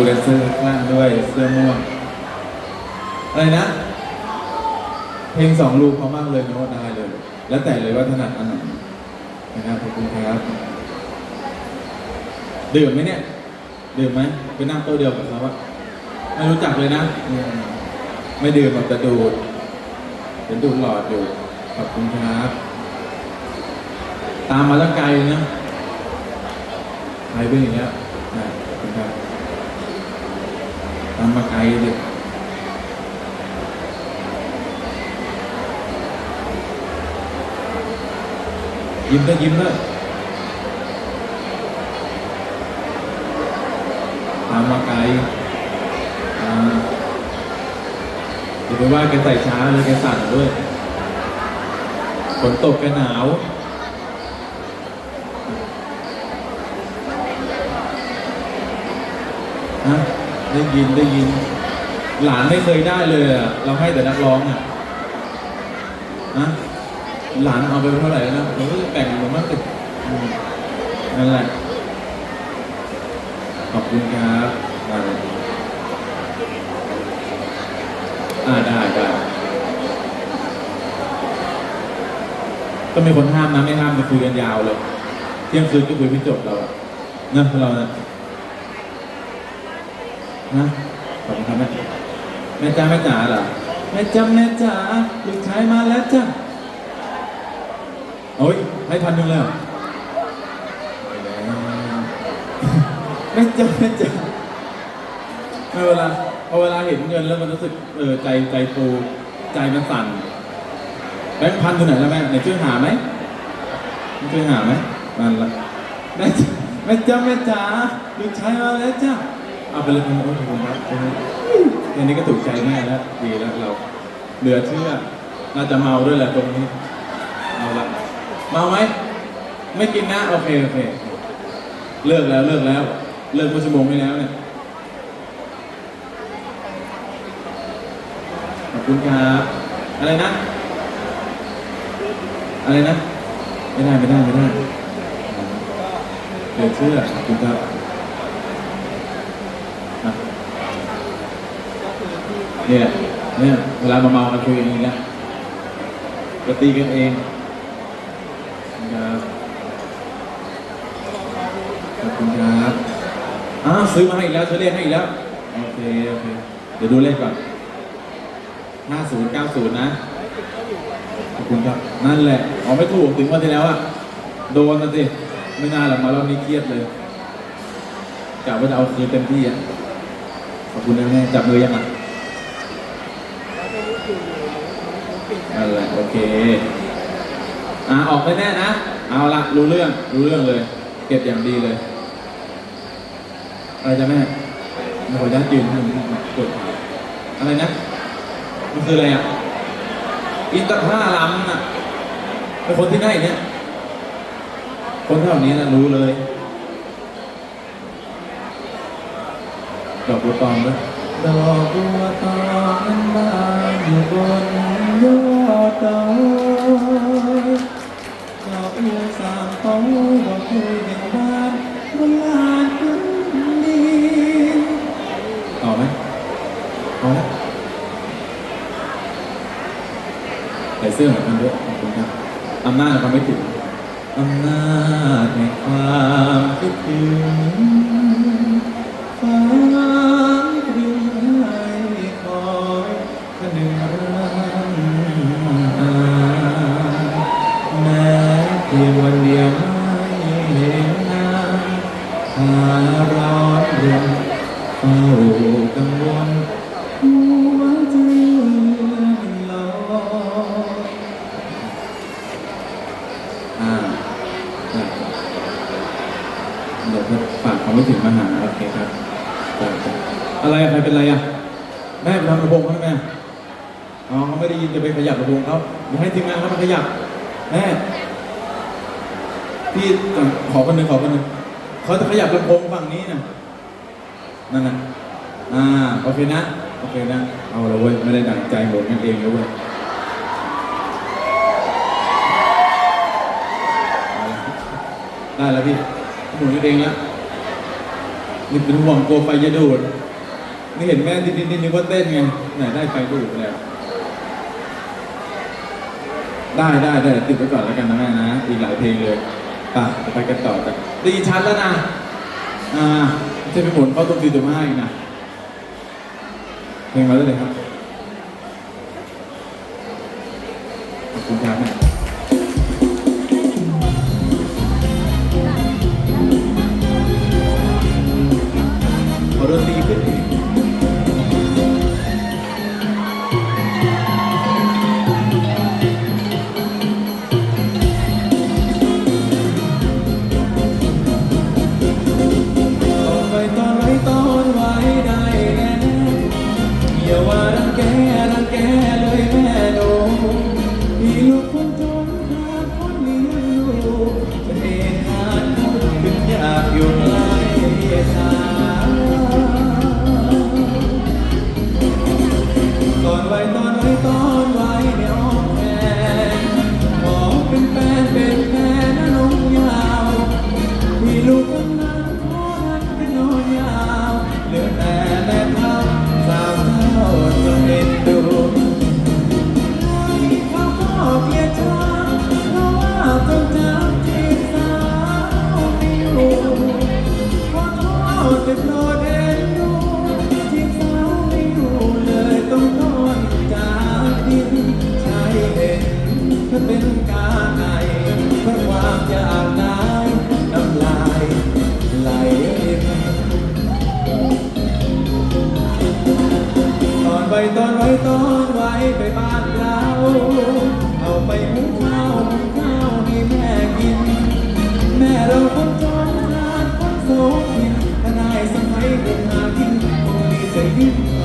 ดูแดนเซอร์ข้างด้วยเสื้อม่วงอะไรนะ เพลงสองลูกเพรามากเลยโน้ตได้เลย แล้วแต่เลยว่าถนัดอันไหนนะครับขอบคุณครับ ดื่มไหมเนี่ย ดื่มไหมไปนั่งโต๊ะเดียวกับเขาอะไม่รู้จักเลยนะ ไม่ดื่มแบบจะดูดเห็นดูดหลอดอยู่ขอบคุณครับ ตามมาตั้งไกลเลยนะใครเป็นอย่างเงี้ยใช่ขอบคุณครับ ตามมาไกลดิยิ้มก็ยิ้มเลยตามมาไกลอ่าอย่าไปว่าแกใส่ช้าเลยแกสั่นด้วยฝนตกแกหนาวฮะ ได้ยินได้ยิน หลานไม่เคยได้เลยอะเราให้แต่นักร้องอะฮะหลานเอาไปเท่าไหร่แล้วนะเราก็จะแบ่งผมมั่งสิอืมนั่นแหละ ขอบคุณครับได้อ่าได้ได้ก็มีคนห้ามนะไม่ห้ามจะคุยกันยาวเลยเที่ยงคืนก็คุยไม่จบเราอะนะเรานะ นะขอบคุณครับแม่แม่จ้าแม่จ๋าเหรอแม่จ้าแม่จ๋าลูกชายมาแล้วจ้าโอ้ยให้พันหนึ่งเลยแล้วแม่จ้าแม่จ๋าเมื่อเวลาพอเวลาเห็นเงินแล้วมันรู้สึกเออใจใจฟูใจมันสั่นแบงค์พันตัวไหนแล้วแม่ไหนช่วยหาไหมช่วยหาไหมนั่นละแม่แม่จ้าแม่จ๋าลูกชายมาแล้วจ้า เอาไปเลยคุณโอ้ขอบคุณครับอันนี้ก็ถูกใจแม่แล้วดีแล้วเรา เหลือเชื่อน่าจะเมาด้วยแหละตรงนี้เอาละเมาไหมไม่กินนะโอเคโอเคเลิกแล้วเลิกแล้ว เลิกเมื่อชั่วโมงที่แล้วเนี่ยขอบคุณครับอะไรนะ อะไรนะ ไม่ได้ไม่ได้ไม่ได้เหลือเชื่อขอบคุณครับ อะ เนี่ยเนี่ยเวลามาเมามาคุยกันอย่างนี้นะจะตีกันเองนะขอบคุณครับอ้าวซื้อมาให้อีกแล้วซื้อเลขให้อีกแล้ว โอเค โอเค เดี๋ยวดูเลขก่อน5090นะ ขอบคุณครับ นั่นแหละอ๋อไม่ถูกถึงวันที่แล้วอะโดนนะสิ ไม่น่าหรอกมารอบนี้เครียดเลยกะว่าจะเอาคืนเต็มที่อะขอบคุณนะแม่จับมือยังอะ นั่นแหละโอเค อ่าออกไปแน่นะ เอาละรู้เรื่อง รู้เรื่องเลย เก็บอย่างดีเลย อะไรจะแม่ขออนุญาตยืนให้ผมกดอะไรนะ มันคืออะไรอะ อินตะผ้าล้ำอะเป็นคนที่ไหนเนี่ย คนแถวนี้นะรู้เลยดอกบัวตองด้วยดอกบัวตองนั้นบานอยู่บนยอด ดอยดอกเอือสามโตดอกคุยเบ่งบ้านบนลานพื้นดินต่อไหมเอาละใส่เสื้อเหมือนกันด้วยขอบคุณครับอำนาจความไม่ถึงอำนาจแห่งความคิดถึงฟ้า จะฝากความไม่ถึงมาหาโอเคครับ อะไรอะใครเป็นไรอะแม่ไปทำระบงเขาทำไมอ๋อเขาไม่ได้ยินจะไปขยับระบงเขาอย่าให้ทีมงานเขามาขยับแม่พี่ขอคนหนึ่งขอคนหนึ่งเขาจะขยับลำโพงฝั่งนี้นะนั่นนะอ่าโอเคนะโอเคนะเอาละเว้ยไม่ได้ดังใจหมดกันเองแล้วเว้ยได้แล้วพี่ หมุนกันเองละนี่เป็นห่วงกลัวไฟจะดูด นี่เห็นแม่ดิ้นดิ้นิดๆว่าเต้นไงไหนได้ไฟดูดแล้วได้ได้ได้ติดไปก่อนแล้วกันนะแม่นะ อีกหลายเพลงเลยป่ะไปกันต่อกันตีชัดแล้วนะ อ่าจะไปหมุนเข้าตรงตีตัวไม้าอีนะเพลงมาได้เลยครับขอบคุณครับ vai dar that ต้อนไว้ไปบ้านเรา เอาไปหุงข้าวหุงข้าวให้แม่กิน แม่เราคนจนทานคนโสดกินถ้าได้สมัยคนหากินคงดีใจยิ่ง